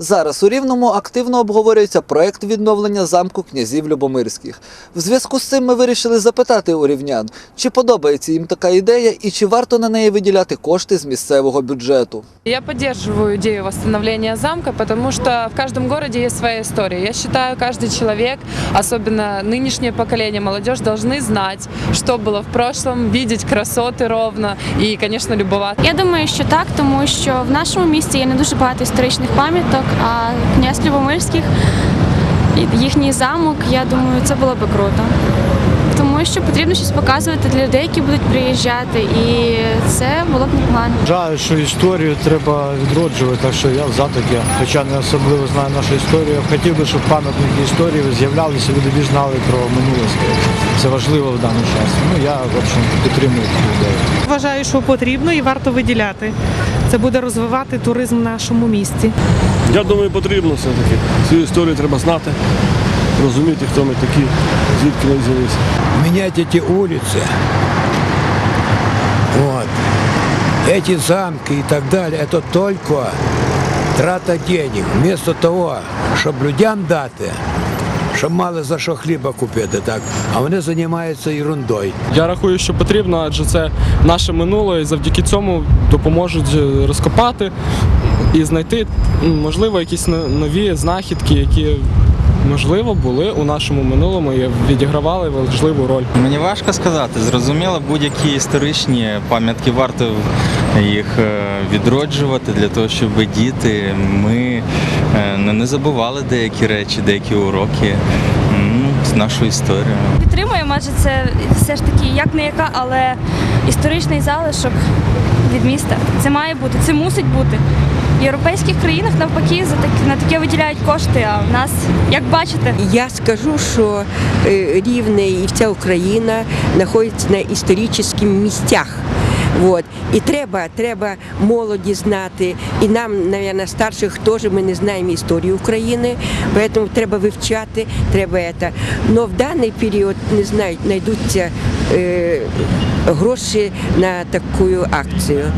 Зараз у Рівному активно обговорюється проект відновлення замку князів Любомирських. В зв'язку з цим ми вирішили запитати у рівнян, чи подобається їм така ідея і чи варто на неї виділяти кошти з місцевого бюджету. Я поддерживаю идею восстановления замка, потому что в каждом городе есть своя история. Я считаю, каждый человек, особенно нынешнее поколение, молодежь, должны знать, что было в прошлом, видеть красоты ровно и, конечно, любоваться. Я думаю, що так, тому що в нашому місті є не дуже багато історичних пам'яток, а князь Любомирських їхній замок, я думаю, це було би круто. Тому що потрібно щось показувати для людей, які будуть приїжджати, і це було б непогано. Вважаю, що історію треба відроджувати, так що я за таке. Хоча не особливо знаю нашу історію. Хотів би, щоб пам'ятники історії з'являлися, люди більш знали про минуле. Це важливо в даний час. Ну я в общем підтримую ідею. Вважаю, що потрібно і варто виділяти. Це буде розвивати туризм в нашому місті. Я думаю, потрібно все-таки. Цю історію треба знати, розуміти, хто ми такі, звідки ми взялися. менять эти улицы, вот, эти замки и так далее, это только трата денег. Вместо того, щоб людям дати, щоб мали за що хліба купити, так, а вони займаються ерундою. Я рахую, що потрібно, адже це наше минуле, і завдяки цьому допоможуть е, розкопати і знайти, м, можливо, якісь но- нові знахідки, які можливо були у нашому минулому і відігравали важливу роль. Мені важко сказати. Зрозуміло, будь-які історичні пам'ятки варто їх е, відроджувати для того, щоб діти ми е, не не забували деякі речі, деякі уроки з нашої історії. Підтримуємо, адже це все ж таки як не яка, але історичний залишок від міста. Це має бути, це мусить бути. Європейських країнах навпаки за таке на таке виділяють кошти. А в нас, як бачите, Я скажу, що е, Рівне і вся Україна знаходиться на історичних місцях. Вот. І треба, треба молоді знати. І нам, мабуть, старших теж ми не знаємо історію України, тому треба вивчати, треба це. Но в даний період не знаю, знайдуться е, гроші на таку акцію.